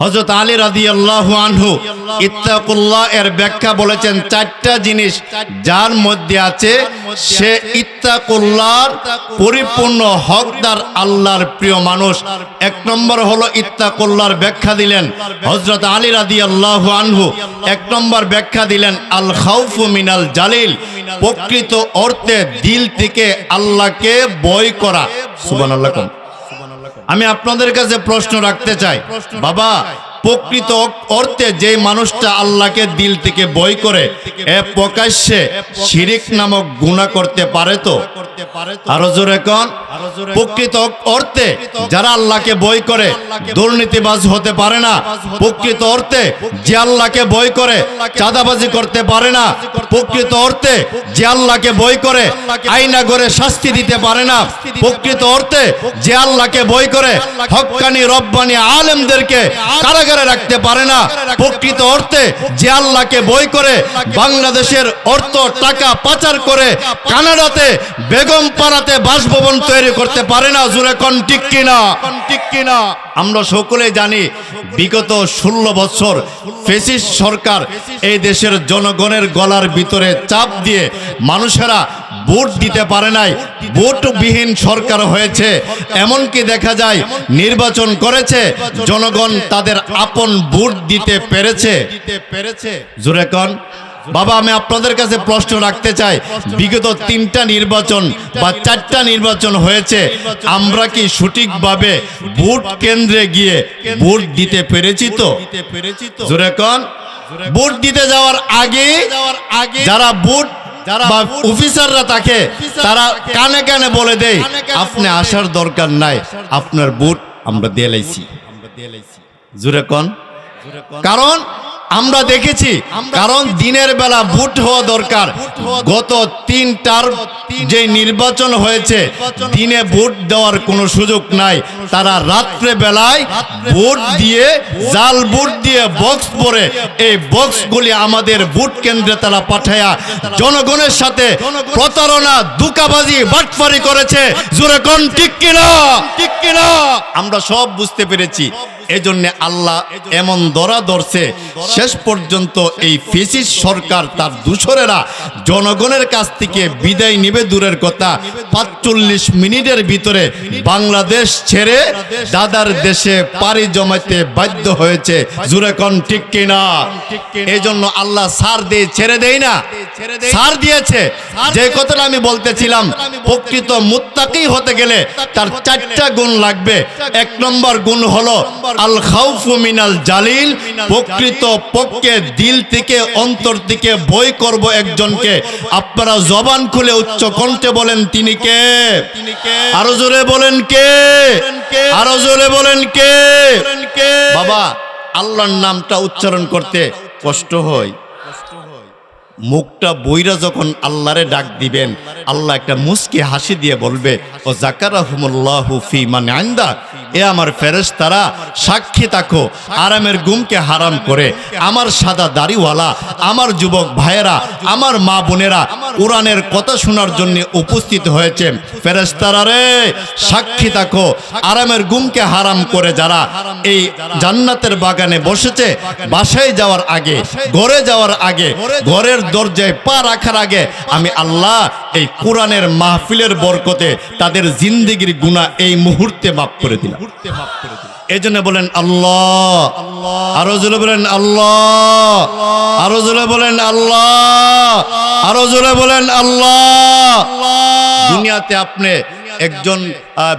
হজরত আলী রাদি আল্লাহ আনহু ইত্তাকুল্লাহ এর ব্যাখ্যা বলেছেন চারটা জিনিস যার মধ্যে আছে সে ইত্তাকুল্লাহর পরিপূর্ণ হকদার আল্লাহর প্রিয় মানুষ। এক নম্বর হলো ইত্তাকুল্লাহর ব্যাখ্যা দিলেন হজরত আলী রাদি আল্লাহ আনহু। এক নম্বর ব্যাখ্যা দিলেন আল খাউফু মিনাল জালিল প্রকৃত অর্থে দিল থেকে আল্লাহকে বয় করা। সুবহানাল্লাহ কোন আমি আপনাদের কাছে প্রশ্ন রাখতে চাই। বাবা প্রকৃত অর্থে যে মানুষটা আল্লাহকে দিল থেকে বই করে, এ প্রকাশ্যে শিরিক নামক গুণা করতে পারে তো? যারা আল্লাহকে বই করে, দুর্নীতিবাজ হতে পারে না। প্রকৃত অর্থে যে আল্লাহকে বই করে, চাঁদাবাজি করতে পারে না। প্রকৃত অর্থে যে আল্লাহকে বই করে আইনা করে শাস্তি দিতে পারে না। প্রকৃত অর্থে যে আল্লাহকে বই করে হক্কানি রব্বানি আলেমদেরকে রাখতে পারে না। প্রকৃত অর্থে যে আল্লাহকে বই করে বাংলাদেশের অর্থ, টাকা পাচার করে কানাডাতে বেগম পাড়াতে বাসভবন তৈরি করতে পারে না। জুড়ে কন ঠিক কিনা? ঠিক কিনা আমরা সকলে জানি বিগত ষোলো বছর ফেসিস সরকার এই দেশের জনগণের গলার ভিতরে চাপ দিয়ে মানুষেরা ভোট দিতে পারে নাই। ভোটবিহীন সরকার হয়েছে। এমনকি দেখা যায় নির্বাচন করেছে জনগণ তাদের আপন ভোট দিতে পেরেছে। পেরেছে জোরে কন। বাবা আমি আপনাদের কাছে প্রশ্ন রাখতে চাই। বিগত তিনটা নির্বাচন বা চারটা নির্বাচন হয়েছে। আমরা কি সঠিকভাবে ভোট কেন্দ্রে গিয়ে ভোট দিতে পেরেছি তো? জোরে কন। ভোট দিতে যাওয়ার আগে যারা ভোট বা অফিসাররা থাকে তারা কানে কানে বলে দেয় আপনি আসার দরকার নাই আপনার বুট আমরা দিয়ে লাইছি। জুরে কন। কারণ আমরা দেখেছি কারণ দিনের বেলা ভোট হওয়া দরকার। গত তিনটার যে নির্বাচন হয়েছে দিনে ভোট দেওয়ার কোনো সুযোগ নাই। তারা রাত্রে বেলায় ভোট দিয়ে জাল ভোট দিয়ে বক্স পরে এই বক্সগুলি আমাদের ভোট কেন্দ্রে তারা পাঠায়া জনগণের সাথে প্রতারণা দুকাবাজি বাটফারি করেছে। জোরে কোন ঠিক কিনা? ঠিক কিনা? আমরা সব বুঝতে পেরেছি। এজন্য আল্লাহ এমন দরা ধরছে, শেষ পর্যন্ত এই ফেসিস সরকার তার দূষরেরা জনগণের কাছ থেকে বিদায় নিবে, দূরের কথা, পাঁচচল্লিশ মিনিটের ভিতরে বাংলাদেশ ছেড়ে দাদার দেশে পাড়ি জমাতে বাধ্য হয়েছে। জুরে কন, ঠিক কিনা? এই জন্য আল্লাহ সার দিয়ে ছেড়ে দেয় না। সার দিয়েছে। যে কথাটা আমি বলতেছিলাম, প্রকৃত মুত্তাকি হতে গেলে তার চারটা গুণ লাগবে। এক নম্বর গুণ হলো আল খাউফু মিনাল জালিল, প্রকৃত পক্ষে দিল থেকে অন্তর থেকে বই করব একজনকে। আপনারা জবান খুলে উচ্চ কণ্ঠে বলেন, তিনি কে? আরও জোরে বলেন, কে? আরও জোরে বলেন, কে? বাবা, আল্লাহর নামটা উচ্চারণ করতে কষ্ট হয়। মুখটা বইরা যখন আল্লাহরে ডাক দিবেন, আল্লাহ একটা মুসকি হাসি দিয়ে বলবে, ও জাকারাহুমুল্লাহু হুফি মানে আইন্দা এ আমার ফেরেস তারা সাক্ষী তাকো আরামের গুমকে হারাম করে, আমার সাদা দাড়িওয়ালা, আমার যুবক ভাইয়েরা, আমার মা বোনেরা কোরআনের কথা শোনার জন্য উপস্থিত হয়েছে। ফেরেশতারা রে, সাক্ষী তাকো আরামের গুমকে হারাম করে যারা এই জান্নাতের বাগানে বসেছে, বাসায় যাওয়ার আগে, ঘরে যাওয়ার আগে, ঘরের দরজায় পা রাখার আগে, আমি আল্লাহ এই কোরআনের মাহফিলের বরকতে তাদের জিন্দিগির গুণা এই মুহূর্তে মাফ করে দিলাম। এই জন্য বলেন আল্লাহ। আরও জোরে বলেন আল্লাহ। আরও জোরে বলেন আল্লাহ। আরও জোরে বলেন আল্লাহ। দুনিয়াতে আপনি একজন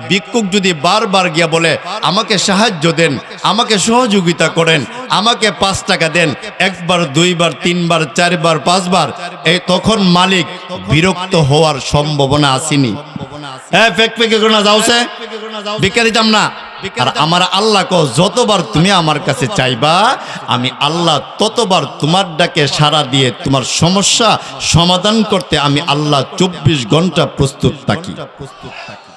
ভিক্ষুক যদি বারবার গিয়া বলে, আমাকে সাহায্য দেন, আমাকে সহযোগিতা করেন, আমাকে পাঁচ টাকা দেন, একবার, দুইবার, তিনবার, চারবার, পাঁচবার, এই তখন মালিক বিরক্ত হওয়ার সম্ভাবনা আসেনি। হ্যাঁ ফেক ফেকে যাওছে? ভিক্ষা দিতাম না। আর আমার আল্লাহ কো যতবার তুমি আমার কাছে চাইবা আমি আল্লাহ ততবার তোমার ডাকে সাড়া দিয়ে তোমার সমস্যা সমাধান করতে আমি আল্লাহ চব্বিশ ঘণ্টা প্রস্তুত থাকি। প্রস্তুত নাওম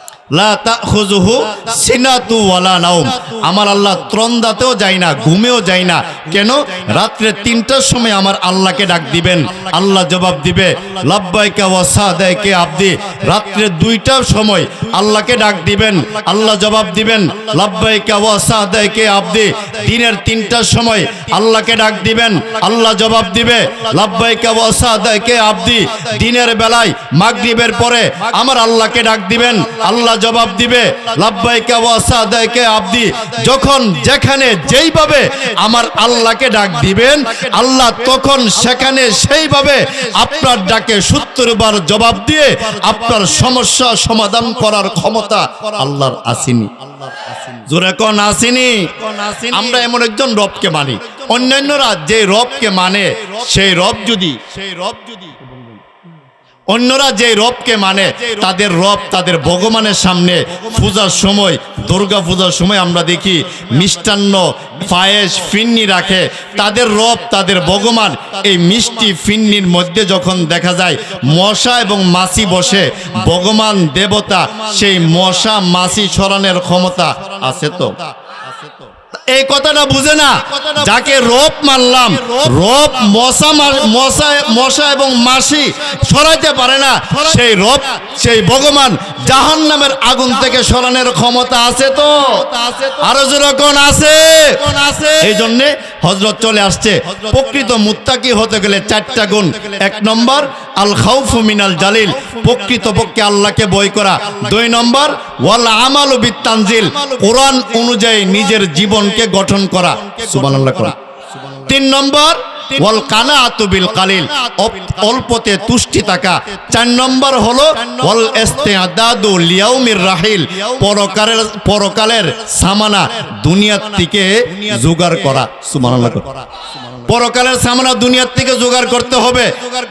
আমার আল্লাহ ত্রন্দাতেও যায় না, ঘুমেও যায় না। কেন? রাত্রে তিনটার সময় আমার আল্লাহকে ডাক দিবেন। আল্লাহ জবাব দিবে, লাব্বাইকা ওয়া সাদাইকে আবদি। রাত্রে দুইটার সময় আল্লাহকে ডাক দিবেন, আল্লাহ জবাব দিবেন, লাব্বাইকা ওয়া সাদাইকে আবদি। দিনের তিনটার সময় আল্লাহকে ডাক দিবেন, আল্লাহ জবাব দিবে, লাব্বাইকা ওয়া সাদাইকে আবদি। দিনের বেলায় মাগরিবের পরে আমার আল্লাহকে ডাক দিবেন, আল্লাহ জবাব দিবে সাদাইকে আবদি, যখন যেখানে যেইভাবে আমার আল্লাহকে ডাক দিবেন, আল্লাহ তখন সেখানে সেইভাবে আপনার ডাকে সত্তরবার জবাব দিয়ে আপনার সমস্যা সমাধান করার ক্ষমতা আল্লাহর আসেনি? আমরা এমন একজন রবকে মানি। অন্যান্যরা যে রবকে মানে সেই রব যদি সেই রব যদি অন্যরা যে রবকে মানে তাদের রব তাদের ভগবানের সামনে পূজার সময়, দুর্গা পূজার সময় আমরা দেখি মিষ্টান্ন পায়েস ফিন্নি রাখে। তাদের রব, তাদের ভগবান এই মিষ্টি ফিন্নির মধ্যে যখন দেখা যায় মশা এবং মাছি বসে, ভগবান, দেবতা সেই মশা, মাছি সরানোর ক্ষমতা আছে তো? এই কথাটা বুঝে না। যাকে রোপ মানলাম রোপ মশা মশা মশা এবং মাসি সরাইতে পারে না। সেই রোপ সেই ভগবান জাহান নামের আগুন থেকে সরানোর ক্ষমতা আছে তো? আরও যেরকম আছে? এই জন্যে হজরত চলে আসছে। প্রকৃত মুত্তাকি হতে গেলে চারটা গুণ। এক নম্বর আল খাউফু জালিল প্রকৃত পক্ষে আল্লাহকে বই করা। দুই নম্বর অনুযায়ী নিজের জীবনকে গঠন করা। তিন নম্বর কানা আতুবিল কালিল অল্পতে তুষ্টি থাকা। চার নম্বর হলো রাহিল পরকালের পরকালের সামানা দুনিয়ার থেকে জোগাড় করা। সুবহানাল্লাহ পরকালের সামনা দুনিয়ার থেকে জোগাড় করতে হবে।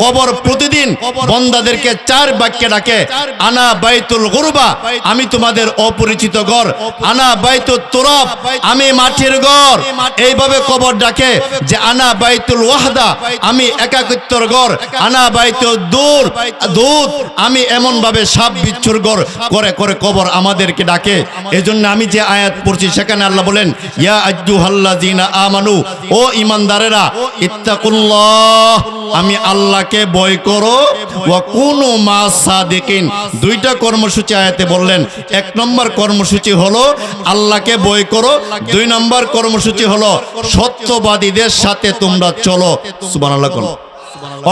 কবর প্রতিদিন বন্দাদেরকে চার বাক্যে ডাকে, আনা বাইতুল গরুবা, আমি তোমাদের অপরিচিত ঘর। আনা বাইতুল তোরব, আমি মাটির ঘর। এইভাবে কবর ডাকে যে, আনা বাইতুল ওয়াহদা, আমি একাকিত্বর ঘর। আনা বাইতুল দূর দুধ আমি এমন ভাবে সাপ বিচ্ছুর ঘর। করে করে কবর আমাদেরকে ডাকে। এজন্য আমি যে আয়াত পড়ছি, সেখানে আল্লাহ বলেন, ইয়া আজ্জুহাল্লাযিনা আমানু, ও ইমানদারেরা ইত্তাকুল্লাহ, আমি আল্লাহকে বয় করো। কোনো কুনু মা সাদিকিন। দুইটা কর্মসূচি আয়াতে বললেন। এক নম্বর কর্মসূচি হলো আল্লাহকে বয় করো। দুই নম্বর কর্মসূচি হলো সত্যবাদীদের সাথে তোমরা চলো। সুবহানাল্লাহ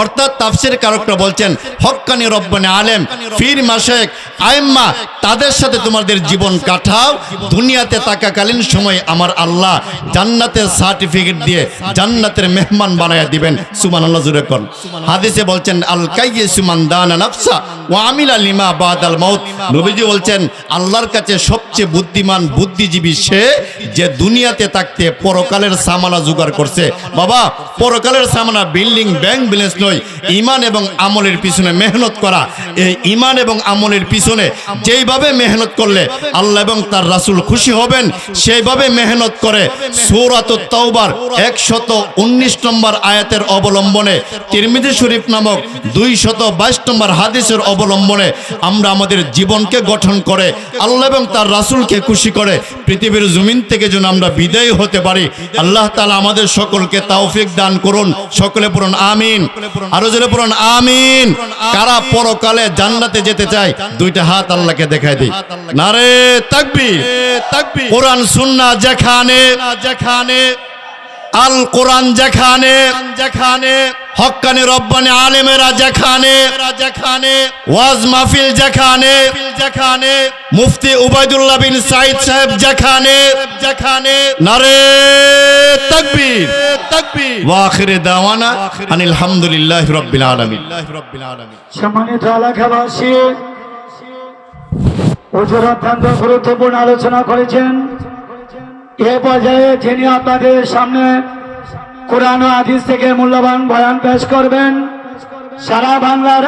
অর্থাৎ তাফসির কারকরা বলছেন, হক্কানি রব্বানি আলেম, ফির মাসেক আইম্মা, তাদের সাথে তোমাদের জীবন কাটাও, দুনিয়াতে থাকাকালীন সময় আমার আল্লাহ জান্নাতের সার্টিফিকেট দিয়ে জান্নাতের মেহমান বানায়া দিবেন। সুমান আল্লাহ জুড়ে কর হাদিসে বলছেন, আল কাইয়ে সুমান দানা নাফসা ও আমিলা লিমা বাদ আল মাউত। নবীজি বলছেন, আল্লাহর কাছে সবচেয়ে বুদ্ধিমান, বুদ্ধিজীবী সে যে দুনিয়াতে থাকতে পরকালের সামানা জোগাড় করছে। বাবা, পরকালের সামানা, বিল্ডিং, ব্যাংক ব্যালেন্স নয় ইমান এবং আমলের পিছনে মেহনত করা। এই ইমান এবং আমলের পিছনে যেইভাবে মেহনত করলে আল্লাহ এবং তার রাসূল খুশি হবেন, সেইভাবে মেহনত করে সূরাত তাওবার একশত উনিশ নম্বর আয়াতের অবলম্বনে তিরমিজি শরীফ নামক দুই শত বাইশ নম্বর হাদিসের অবলম্বনে আমরা আমাদের জীবনকে গঠন করে আল্লাহ এবং তার রাসূলকে খুশি করে পৃথিবীর জমিন থেকে যেন আমরা বিদায় হতে পারি। আল্লাহ তালা আমাদের সকলকে তাওফিক দান করুন, সকলে পড়ুন, আমিন। আরও জোরে পড়ুন আমিন। কারা পরকালে জান্নাতে যেতে চায় দুইটা হাত আল্লাহকে দেখাই দিই। নারে তাকবীর। তাকবীর। কোরআন সুন্নাহ যেখানে যেখানে আল কোরআন যেখানে যেখানে হক্কানি রব্বানি আলেমেরা যেখানে যেখানে ওয়াজ মাহফিল যেখানে যেখানে মুফতি উবাইদুল্লাহ বিন সাইদ সাহেব যেখানে যেখানে নারে তাকবীর। তাকবীর। ওয়া আখিরে দাওয়ানা আনিল হামদুলিল্লাহি রাব্বিল আলামিন। সম্মানিত এলাকাবাসী হুজুর অত্যন্ত গুরুত্বপূর্ণ আলোচনা করেছেন। এ পর্যায়ে যিনি আপনাদের সামনে কোরআন ও হাদিস থেকে মূল্যবান বয়ান পেশ করবেন। সারা বাংলার